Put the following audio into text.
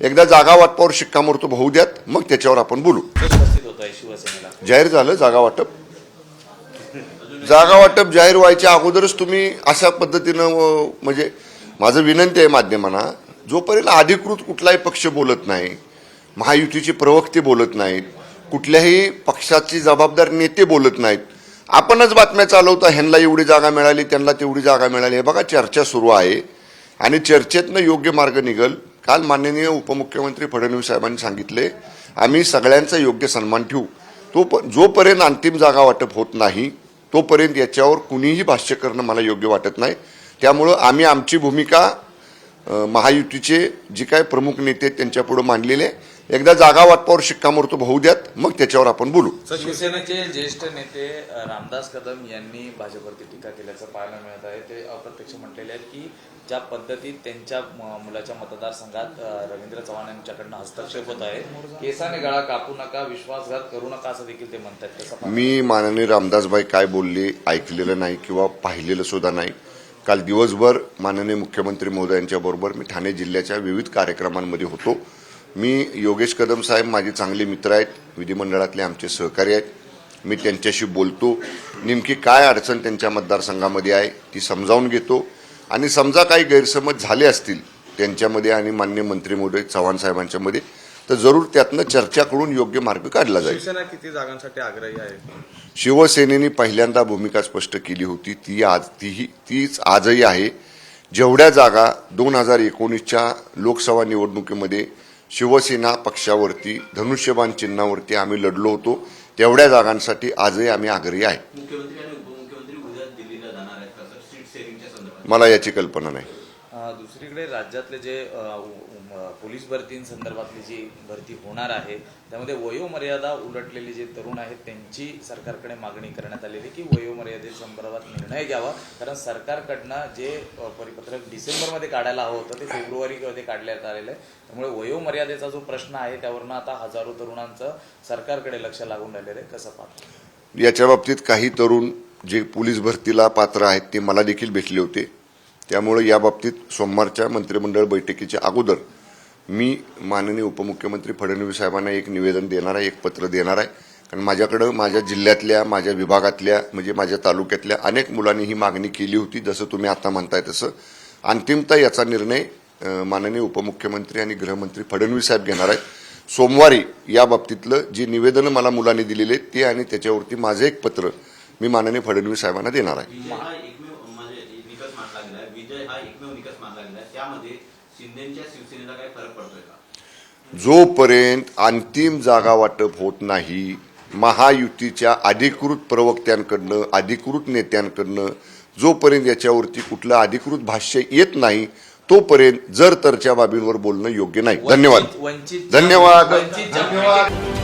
एकदा जागा वाटपावर शिक्कामोर्तब होऊ द्यात मग त्याच्यावर आपण बोलू. जाहीर झालं जागा वाटप? जागा वाटप जाहीर व्हायच्या अगोदरच तुम्ही अशा पद्धतीनं म्हणजे माझं विनंती आहे माध्यमांना जोपर्यंत अधिकृत कुठलाही पक्ष बोलत नाही महायुतीचे प्रवक्ते बोलत नाहीत कुठल्याही पक्षाची जबाबदार नेते बोलत नाहीत आपणच बातम्या चालवता ह्यांना एवढी जागा मिळाली त्यांना तेवढी जागा मिळाली हे बघा चर्चा सुरू आहे. आणि चर्चेतनं योग्य मार्ग निघल काल माननीय उपमुख्यमंत्री फडणवीस साहेबांनी सांगितले आम्ही सगळ्यांचा योग्य सन्मान ठेवू तो प- जोपर्यंत अंतिम जागा वाटप होत नाही तोपर्यंत याच्यावर कुणीही भाष्य करणं मला योग्य वाटत नाही त्यामुळं आम्ही आमची भूमिका महायुतीचे जे काय प्रमुख नेते आहेत त्यांच्यापुढे मांडलेले आहे. एकदा जागा वाटपावर शिक्कामोर्तब होऊ द्यात मग त्याच्यावर आपण बोलू. शिवसेनेचे ज्येष्ठ नेते रामदास कदम यांनी भाजपवरती टीका केल्याचं पाहायला मिळत आहे. ते अप्रत्यक्ष म्हटलेले आहेत की ज्या पद्धतीत त्यांच्या मुलाच्या मतदारसंघात रवींद्र चव्हाण यांच्याकडनं हस्तक्षेप होत आहे केसाने गळा कापू नका विश्वासघात करू नका असं देखील ते म्हणतात? मी माननीय रामदासबाई काय बोलले ऐकलेलं नाही किंवा पाहिलेलं सुद्धा नाही. काल दिवसभर माननीय मुख्यमंत्री महोदयांच्या बरोबर मी ठाणे जिल्ह्याच्या विविध कार्यक्रमांमध्ये होतो. मी योगेश कदम साहेब माझे चांगले मित्र आहेत. विधिमंडळातले आमचे सहकारी आहेत. मी त्यांच्याशी बोलतो. नेमकी काय अडचण त्यांच्या मतदारसंघामध्ये आहे ती समजावून घेतो. आणि समजा काही गैरसमज झाले असतील त्यांच्यामध्ये आणि मान्य मंत्री महोदय चव्हाण साहेबांच्यामध्ये तर जरूर त्यातनं चर्चा करून योग्य मार्ग काढला जाईल. शिवसेना किती जागांसाठी आग्रही आहे? शिवसेनेने पहिल्यांदा भूमिका स्पष्ट केली होती. ती आज तीही तीच आजही आहे. जेवढ्या जागा दोन हजार एकोणीसच्या लोकसभा निवडणुकीमध्ये शिवसेना पक्षावरती धनुष्यबाण चिन्हावरती आम्ही लढलो होतो. तेवढ्या जागांसाठी आजही आम्ही आग्रही आहे. मुख्यमंत्री आणि उपमुख्यमंत्री उद्या दिल्लीला जाणार आहेत कसं सीट शेअरिंगच्या संदर्भात. मला याची कल्पना नाही. दुसरीकडे राज्यातले जे पोलीस भरतींसंदर्भातली जी भरती होणार आहे त्यामध्ये वयोमर्यादा उलटलेले जे तरुण आहेत त्यांची सरकारकडे मागणी करण्यात आलेली की वयोमर्यादेसंदर्भात निर्णय घ्यावा. कारण सरकारकडनं जे परिपत्रक डिसेंबरमध्ये काढायला हवं होतं ते फेब्रुवारीमध्ये काढण्यात आलेलं आहे. त्यामुळे वयोमर्यादेचा जो प्रश्न आहे त्यावरनं आता हजारो तरुणांचं सरकारकडे लक्ष लागून राहिलेलं आहे. कसं पाहतो? याच्या बाबतीत काही तरुण जे पोलीस भरतीला पात्र आहेत ते मला देखील भेटले होते. त्यामुळे या बाबतीत सोमवारच्या मंत्रिमंडळ बैठकीच्या अगोदर मी माननीय उपमुख्यमंत्री फडणवीस साहेबांना एक निवेदन देणार आहे एक पत्र देणार आहे. कारण माझ्याकडं माझ्या जिल्ह्यातल्या माझ्या विभागातल्या म्हणजे माझ्या तालुक्यातल्या अनेक मुलांनी ही मागणी केली होती जसं तुम्ही आता म्हणताय तसं. अंतिमतः याचा निर्णय माननीय उपमुख्यमंत्री आणि गृहमंत्री फडणवीस साहेब घेणार आहेत. सोमवारी या बाबतीतलं जी निवेदनं मला मुलांनी दिलेली आहेत ते आणि त्याच्यावरती माझं एक पत्र मी माननीय फडणवीस साहेबांना देणार आहे. शिंदेच्या शिवसेनेला काही फरक पडतोय का? जोपर्यंत अंतिम जागा वाटप होत नाही महायुतीच्या अधिकृत प्रवक्त्यांकडनं अधिकृत नेत्यांकडनं जोपर्यंत याच्यावरती कुठलं अधिकृत भाष्य येत नाही तोपर्यंत जर तरच्या बाबींवर बोलणं योग्य नाही. धन्यवाद. धन्यवाद. वंचित धन्यवाद.